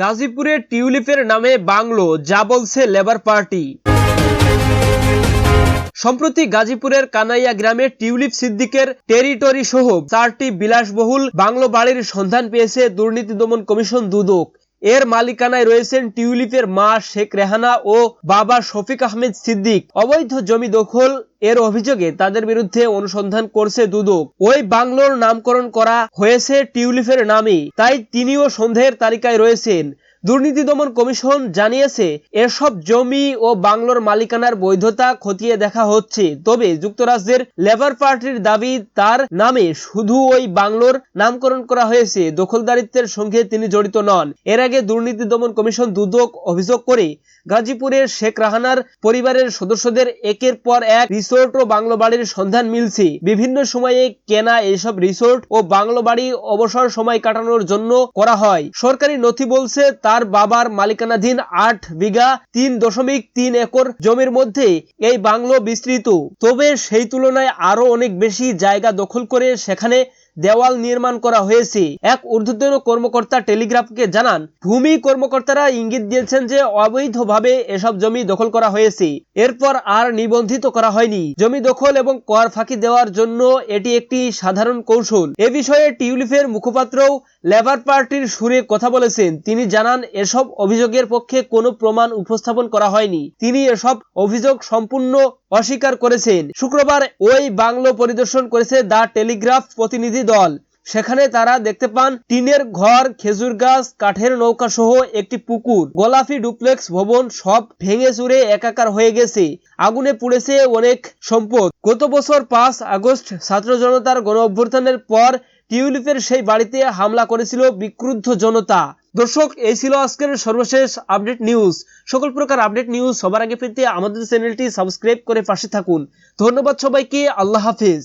গাজীপুরে টিউলিপের নামে বাংলো, যা বলছে লেবার পার্টি। সম্প্রতি গাজীপুরের কানাইয়া গ্রামে টিউলিপ সিদ্দিকের টেরিটরি সহ চারটি বিলাসবহুল বাংলো বাড়ির সন্ধান পেয়েছে দুর্নীতি দমন কমিশন দুদক। এর মালিকানায় রয়েছেন টিউলিপের মা শেখ রেহানা ও বাবা শফিক আহমেদ সিদ্দিক। অবৈধ জমি দখল এর অভিযোগে তাদের বিরুদ্ধে অনুসন্ধান করছে দুদক। ওই বাংলোর নামকরণ করা হয়েছে টিউলিপের নামে, তাই তিনিও সন্দেহের তালিকায় রয়েছেন। দুর্নীতি দমন কমিশন জানিয়েছে, এসব জমি ও বাংলোর মালিকানার বৈধতা খতিয়ে দেখা হচ্ছে। তবে যুক্তরাজ্যের লেবার পার্টির দাবি তার নামে শুধু ওই বাংলোর নামকরণ করা হয়েছে। দখলদারিত্বের সঙ্গে তিনি জড়িত নন। এর আগে দুর্নীতি দমন কমিশন দুদক অভিযোগ করে, গাজীপুরের শেখ রাহানার পরিবারের সদস্যদের একের পর এক রিসোর্ট ও বাংলো বাড়ির সন্ধান মিলছে। বিভিন্ন সময়ে কেনা এইসব রিসোর্ট ও বাংলো বাড়ি অবসর সময় কাটানোর জন্য করা হয়। সরকারি নথি বলছে তার বাবার মালিকানাধীন আট বিঘা তিন দশমিক তিন একর জমির মধ্যে এই বাংলো বিস্তৃত। তবে সেই তুলনায় আরও অনেক বেশি জায়গা দখল করে সেখানে দেওয়াল নির্মাণ করা হয়েছে। এক ঊর্ধ্বতন কর্মকর্তা টেলিগ্রাফকে জানান, ভূমি কর্মকর্তারা ইঙ্গিত দিয়েছেন যে অবৈধভাবে এসব জমি দখল করা হয়েছে। এরপর আর নিবন্ধিত করা হয়নি। জমি দখল এবং কর ফাঁকি দেওয়ার জন্য এটি একটি সাধারণ কৌশল। এ বিষয়ে টিউলিপের মুখপাত্রও লেবার পার্টির সুরে কথা বলেছেন। তিনি জানান, এসব অভিযোগের পক্ষে কোনো প্রমাণ উপস্থাপন করা হয়নি। তিনি এসব অভিযোগ সম্পূর্ণ অস্বীকার করেছেন। শুক্রবার ওই বাংলো পরিদর্শন করেছে দ্য টেলিগ্রাফ প্রতিনিধি দল। সেখানে তারা দেখতে পান টিনের ঘর, খেজুর গাছ, কাঠের নৌকা সহ একটি পুকুর। গোলাপি ডুপ্লেক্স ভবন সব ভেঙে চুরে একাকার হয়ে গেছে। আগুনে পুড়েছে অনেক সম্পদ। গত বছর পাঁচ আগস্ট ছাত্র জনতার গণ অভ্যুত্থানের পর টিউলিপের সেই বাড়িতে হামলা করেছিল বিক্রুদ্ধ জনতা। দর্শক, এই ছিল আজকের সর্বশেষ আপডেট নিউজ। সকল প্রকার আপডেট নিউজ সবার আগে পেতে আমাদের চ্যানেলটি সাবস্ক্রাইব করে পাশে থাকুন। ধন্যবাদ সবাইকে, আল্লাহ হাফিজ।